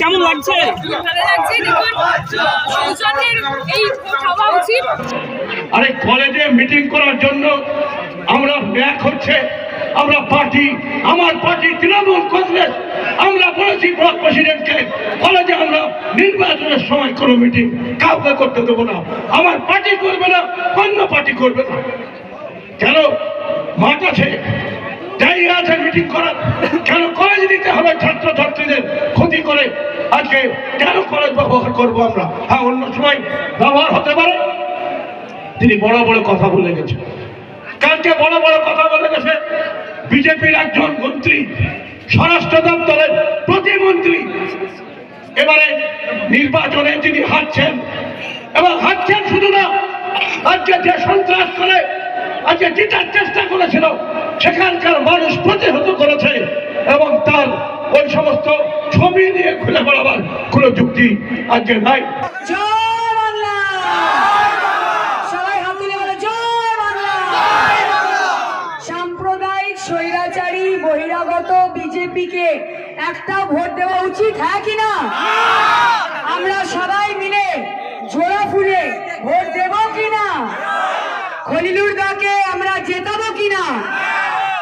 কেমন লাগছে? আরে কলেজে মিটিং করার জন্য আমরা ব্যাক হচ্ছে আমরা পার্টি আমার পার্টি তৃণমূল কংগ্রেস। আমরা বলেছি ব্লক প্রেসিডেন্টকে কলেজে আমরা নির্বাচনের সময় কোনো মিটিং কাউকে করতে দেবো না। আমার পার্টি করবে না অন্য পার্টি করবে না। কেন? মাঠ আছে জায়গা আছে মিটিং করার। কেন কলেজ দিতে হবে ছাত্র ছাত্রীদের ক্ষতি করে আজকে কেন কলেজ ব্যবহার করব আমরা? হ্যাঁ অন্য সময় ব্যবহার হতে পারে। তিনি বড় বড় কথা বলে গেছে। কালকে বড় বড় কথা বলে গেছে। বিজেপির একজন মন্ত্রী, স্বরাষ্ট্র দপ্তরের প্রতিমন্ত্রী। এবারে নির্বাচনে তিনি হাঁটছেন, এবং হাঁটছেন শুধু না, আজকে যে সন্ত্রাস করে, আজকে জেতার চেষ্টা করেছিল, সেখানকার মানুষ প্রতিহত করেছে, এবং তার ওই সমস্ত ছবি নিয়ে খুলে বেড়াবার কোনো যুক্তি আজকে নাই। সাম্প্রদায়িক স্বৈরাচারী বহিরাগত বিজেপিকে একটা ভোট দেওয়া উচিত হ্যাঁ কি না? আমরা সবাই মিলে ভোট দেব কি না? খলিলুর দাকে আমরা জেতাবো কি না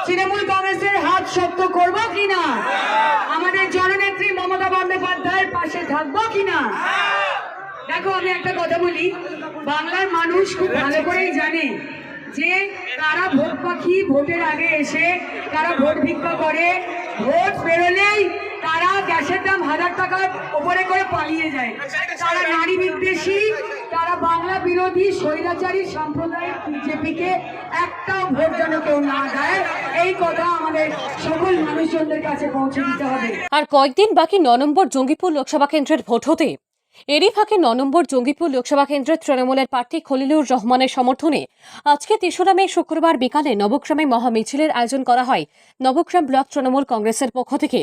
তৃণমূল কংগ্রেসের হাত শক্ত করব কি না আমাদের জননেত্রী মমতা বন্দ্যোপাধ্যায়ের পাশে থাকব কিনা দেখো, আমি একটা কথা বলি। বাংলার মানুষ খুব ভালো করেই জানে যে কারা ভোট পাখি ভোটের আগে এসে তারা ভোট ভিক্ষা করে, ভোট বেরোলেই তারা গ্যাসের দাম হাজার টাকার ওপরে করে পালিয়ে যায়। তারা নারী বিদ্বেষী তারা বাংলা বিরোধী স্বৈরাচারী সাম্প্রদায়িক বিজেপিকে একটা ভোট যেন কেউ না দেয়, এই কথা আমাদের সকল মানুষজনদের কাছে পৌঁছে দিতে হবে। আর কয়েকদিন বাকি ন নম্বর জঙ্গিপুর লোকসভা কেন্দ্রের ভোট হতে এরই ফাঁকে ন নম্বর জঙ্গিপুর লোকসভা কেন্দ্রের তৃণমূলের প্রার্থী খলিলুর রহমানের সমর্থনে আজকে তেসরা মে শুক্রবার বিকালে নবগ্রামে মহামিছিলের আয়োজন করা হয় নবগ্রাম ব্লক তৃণমূল কংগ্রেসের পক্ষ থেকে।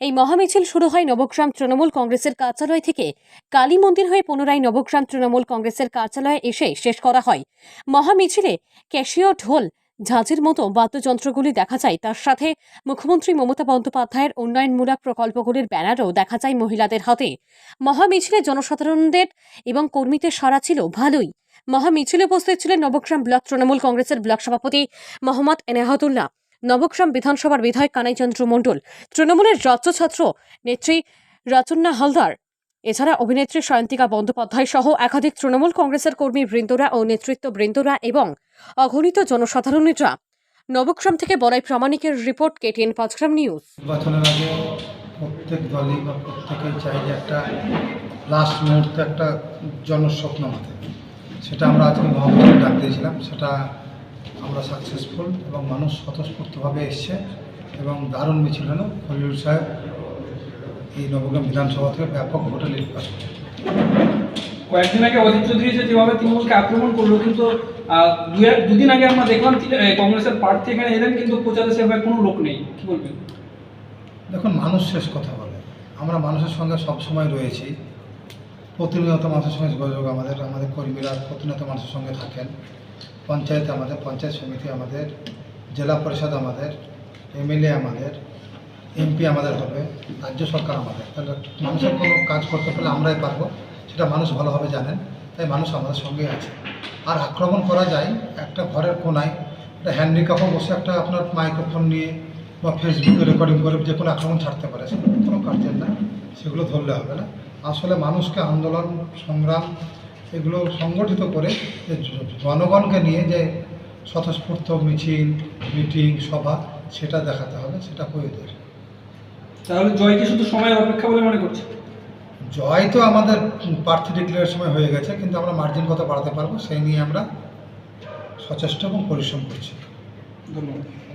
এই মহামিছিল শুরু হয় নবগ্রাম তৃণমূল কংগ্রেসের কার্যালয় থেকে। কালী মন্দির হয়ে পুনরায় নবগ্রাম তৃণমূল কংগ্রেসের কার্যালয়ে এসে শেষ করা হয়। মহামিছিলে ক্যাশিও ঢোল ঝাঁঝের মতো বাদ্যযন্ত্রগুলি দেখা যায়। তার সাথে মুখ্যমন্ত্রী মমতা বন্দ্যোপাধ্যায়ের উন্নয়নমূলক প্রকল্পগুলির ব্যানারও দেখা যায় মহিলাদের হাতে। মহামিছিলে জনসাধারণদের এবং কর্মীদের সারা ছিল ভালোই। মহামিছিলে উপস্থিত ছিলেন নবগ্রাম ব্লক তৃণমূল কংগ্রেসের ব্লক সভাপতি মোহাম্মদ এনাহাতুল্লাহ নবগ্রাম বিধানসভার বিধায়ক কানাইচন্দ্র মণ্ডল, তৃণমূলের রাজ্য ছাত্র নেত্রী রাচন্না হালদার এছাড়া অভিনেত্রী সায়ন্তিকা বন্দ্যোপাধ্যায় সহ একাধিক তৃণমূল কংগ্রেসের কর্মী বৃন্দরা ও নেতৃত্ব বৃন্দরা এবং অগণিত জনসাধারণেরা। নবগ্রাম থেকে বলাই প্রামাণিকের রিপোর্ট, কেটিএন পাঁচগ্রাম নিউজ। প্রত্যেক দলই বা প্রত্যেকেই চাই যে একটা লাস্ট মুহূর্তে একটা জনস্বপ্ন মাথায় সেটা আমরা আজকে মহামিছিল ডাক দিয়েছিলাম। সেটা আমরা সাকসেসফুল এবং মানুষ স্বতঃস্ফূর্তভাবে এসছে এবং দারুণ মিছিল হলো। খলিল সাহেব এই নবগ্রাম বিধানসভা থেকে ব্যাপক ভোটে লিড পাস কয়েকদিন আগে অজিত চৌধুরী যে যেভাবে তৃণমূলকে আক্রমণ করল কিন্তু দুদিন আগে আমরা দেখলাম কংগ্রেসের প্রার্থী এখানে এলেন কিন্তু প্রচারে সেভাবে কোনো লোক নেই। কি বলবেন? দেখুন মানুষ শেষ কথা বলে। আমরা মানুষের সঙ্গে সবসময় রয়েছি। প্রতিনিয়ত মানুষের সঙ্গে যোগাযোগ আমাদের আমাদের কর্মীরা প্রতিনিয়ত মানুষের সঙ্গে থাকেন। পঞ্চায়েত আমাদের পঞ্চায়েত সমিতি আমাদের জেলা পরিষদ আমাদের এমএলএ আমাদের এমপি আমাদের হবে রাজ্য সরকার আমাদের। তাহলে মানুষের কোনো কাজ করতে পারলে আমরাই পারব সেটা মানুষ ভালোভাবে জানেন তাই মানুষ আমাদের সঙ্গে আছে। আর আক্রমণ করা যায় একটা ঘরের কোনায় একটা হ্যান্ডিক্যাপও বসে একটা আপনার মাইক্রোফোন নিয়ে বা ফেসবুকে রেকর্ডিং করে যে কোনো আক্রমণ ছাড়তে পারে সেগুলো কোনো কার্যের না সেগুলো ধরলে হবে না। আসলে মানুষকে আন্দোলন সংগ্রাম এগুলো সংগঠিত করে যে জনগণকে নিয়ে যে স্বতঃস্ফূর্ত মিছিল মিটিং সভা সেটা দেখাতে হবে সেটা প্রয়োজন। তাহলে জয়কে শুধু সময়ের অপেক্ষা বলে মনে করছে জয় তো আমাদের প্রার্থী ডিক্লেয়ার সময় হয়ে গেছে কিন্তু আমরা মার্জিন কত বাড়াতে পারব সেই নিয়ে আমরা সচেষ্ট এবং পরিশ্রম করছি। ধন্যবাদ।